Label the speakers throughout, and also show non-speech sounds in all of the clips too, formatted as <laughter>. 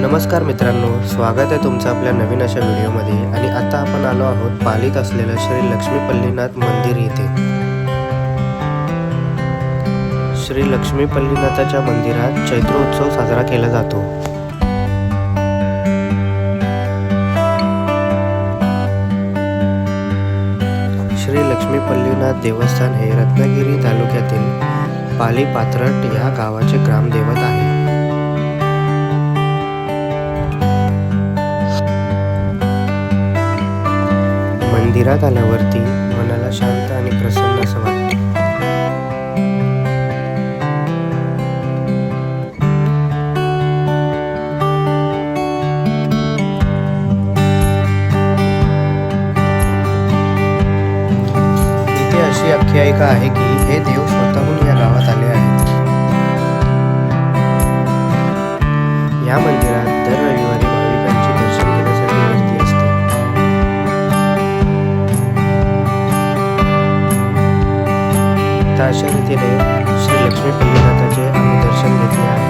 Speaker 1: नमस्कार मित्रांनो स्वागत आहे तुमचं आपल्या नवीन अशा व्हिडिओमध्ये. आणि आता आपण आलो आहोत पालीत असलेलं श्री लक्ष्मीपल्लीनाथ मंदिर येथे. श्री लक्ष्मीपल्लीनाथाच्या मंदिरात चैत्रोत्सव साजरा केला जातो. श्री लक्ष्मीपल्लीनाथ देवस्थान हे रत्नागिरी तालुक्यातील पाली पात्रट या गावाचे ग्रामदैवत आहे. मंदिरात आल्यावरती मनाला शांत आणि प्रसन्न असं वाटतं. इथे अशी आख्यायिका आहे की हे देव स्वतःहून या गावात आले आहेत. या मंदिरात तर अशा रीतीने श्री लक्ष्मी पंडिताचे आम्ही दर्शन घेतले आहे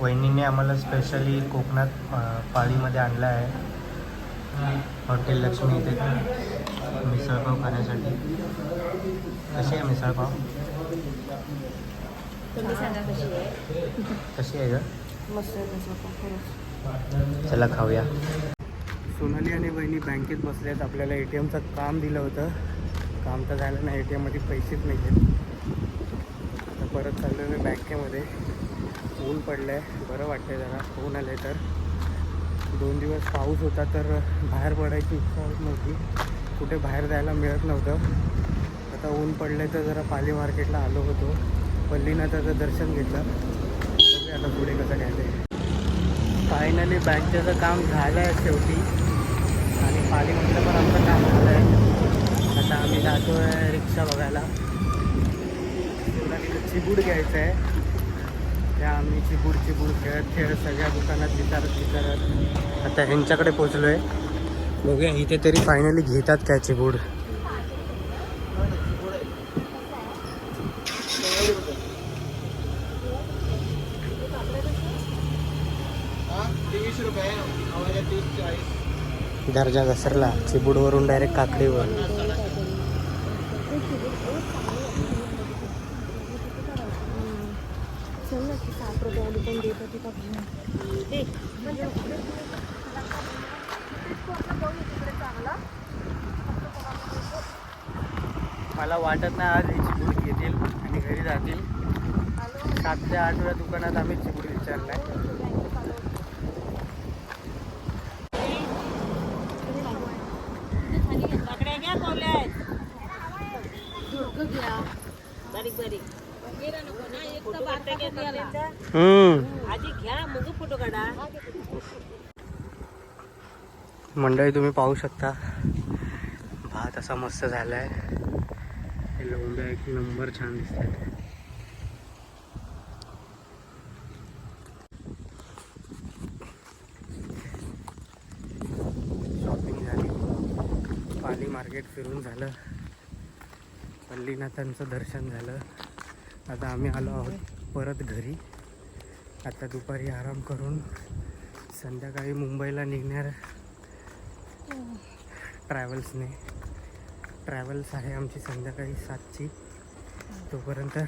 Speaker 1: वहिनीने आम्हाला स्पेशली कोकणात पाळीमध्ये आणलं आहे. हॉटेल लक्ष्मी इथे. मिसळपाव खाण्यासाठी. कशी आहे मिसळपाव?
Speaker 2: कशी आहे.
Speaker 1: कशी आहे ग? चला खाऊया. सोनाली आणि बहिणी बँकेत बसल्यात आपल्याला ए टी एमचं काम दिलं होतं. काम तर झालं नाही. ए टी एममध्ये पैसेच नाही आहेत परत चाललो मी बँकेमध्ये. ऊन पडलं आहे बरं वाटतंय जरा. ऊन आलं तर. दोन दिवस पाऊस होता तर बाहेर पडायची इच्छा होत नव्हती. कुठे बाहेर जायला मिळत नव्हतं. आता ऊन पडलं तर जरा पाली मार्केटला आलो होतो. पल्लीनाथाचं दर्शन घेतलं. बघूया आता पुढे कसं काय ते. फायनली बँकेचं काम झालं आहे शेवटी. आणि पालीमधलं पण आमचं काम झालं आहे आता आम्ही जातो आहे रिक्षा बघायला. सोनालीला चिबूड घ्यायचं आहे. त्या आम्ही चिबूड चिबूड खेळत खेळत सगळ्या दुकानात विचारत विचारत आता ह्यांच्याकडे पोचलो आहे बघूया इथे तरी फायनली घेतात काय चिबूड. दर्जा घसरला चिबूडवरून डायरेक्ट काकडीवर.
Speaker 2: ना की सात रुपयावाली पण देत होती का? ए
Speaker 1: मला वाटत नाही आज ही चिबूड घेतील आणि घरी जातील. सात ते आठ वेळा दुकानात आम्ही चिबूड विचारलाय.
Speaker 2: बारीक बारीक.
Speaker 1: मंडळी तुम्ही पाहू शकता. भात असा मस्त झालाय. आहे लोंब्या एक नंबर छान दिसतात. शॉपिंग झाली. पाली मार्केट फिरून झालं. पल्लीनाथांचं दर्शन झालं. आता आम्ही आलो आहोत परत घरी. आता दुपारी आराम करून संध्याकाळी मुंबईला निघणार ट्रॅव्हल्सने. ट्रॅव्हल्स आहे आमची संध्याकाळी सातची. तोपर्यंत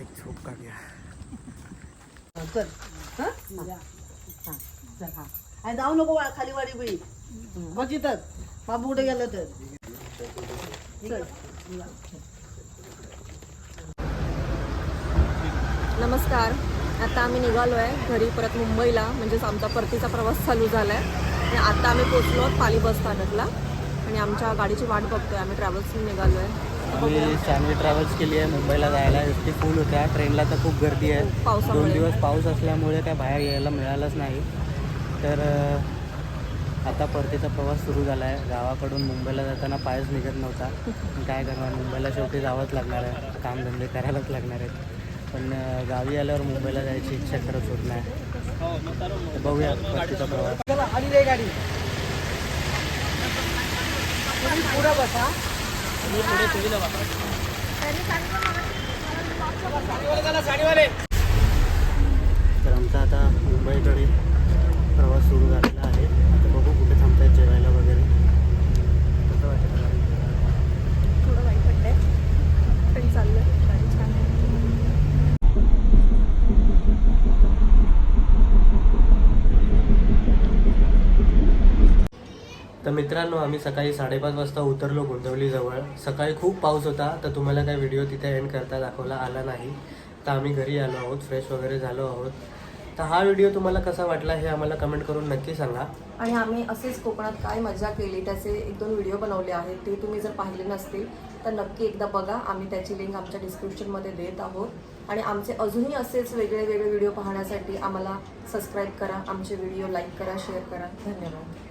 Speaker 1: एक झोप काढूया.
Speaker 3: चल. चल आणि जाऊ नको खाली वाडी बी बघ बाबू कुठे गेलं तर.
Speaker 2: नमस्कार. आता आम्ही निघालो आहे घरी परत मुंबईला. म्हणजेच आमचा परतीचा प्रवास चालू झाला आहे आणि आता आम्ही पोचलो आहोत पाली बस स्थानकला. आणि आमच्या गाडीची वाट बघतोय. आम्ही ट्रॅव्हल्सने निघालो आहे
Speaker 1: आम्ही शानवी ट्रॅव्हल्स केली आहे. मुंबईला जायला एसटी फुल होत्या. ट्रेनला तर खूप गर्दी आहे. दोन
Speaker 2: पावसामुळे.
Speaker 1: दिवस पाऊस असल्यामुळे काय बाहेर यायला मिळालंच नाही. तर आता परतीचा प्रवास सुरू झाला आहे गावाकडून मुंबईला जाताना पायच निघत नव्हता. <laughs> काय करणार? मुंबईला शेवटी जावंच लागणार आहे. कामधंदे करायलाच लागणार आहेत. पण गावी आल्यावर मुंबईला जायची इच्छा खरंच होत नाही. बघूया परतीचा प्रवास.
Speaker 3: गाडी. तुम्ही पुढं बसा.
Speaker 1: तर आमचा आता मुंबईकडे प्रवास सुरू झालेला आहे आता बघू कुठे थांबतायत जेवायला वगैरे कसं वाटतं
Speaker 2: थोडं वाईट पडलंय पण चाललंय गाडी छान आहे
Speaker 1: तर मित्रांनो आम्ही सकाळी साडेपाच वाजता उतरलो गोंदवलीजवळ. सकाळी खूप पाऊस होता तर तुम्हाला काय व्हिडिओ तिथे एंड करता दाखवला आला नाही. तर आम्ही घरी आलो आहोत फ्रेश वगैरे झालो आहोत. तर हा व्हिडिओ तुम्हाला कसा वाटला हे आम्हाला कमेंट करून नक्की सांगा.
Speaker 2: आणि आम्ही असेच कोकणात काय मजा केली त्याचे एक दोन व्हिडिओ बनवले आहेत ते तुम्ही जर पाहिले नसतील तर नक्की एकदा बघा. आम्ही त्याची लिंक आमच्या डिस्क्रिप्शनमध्ये देत आहोत. आणि आमचे अजूनही असेच वेगळे वेगळे व्हिडिओ पाहण्यासाठी आम्हाला सबस्क्राईब करा आमचे व्हिडिओ लाईक करा शेअर करा. धन्यवाद.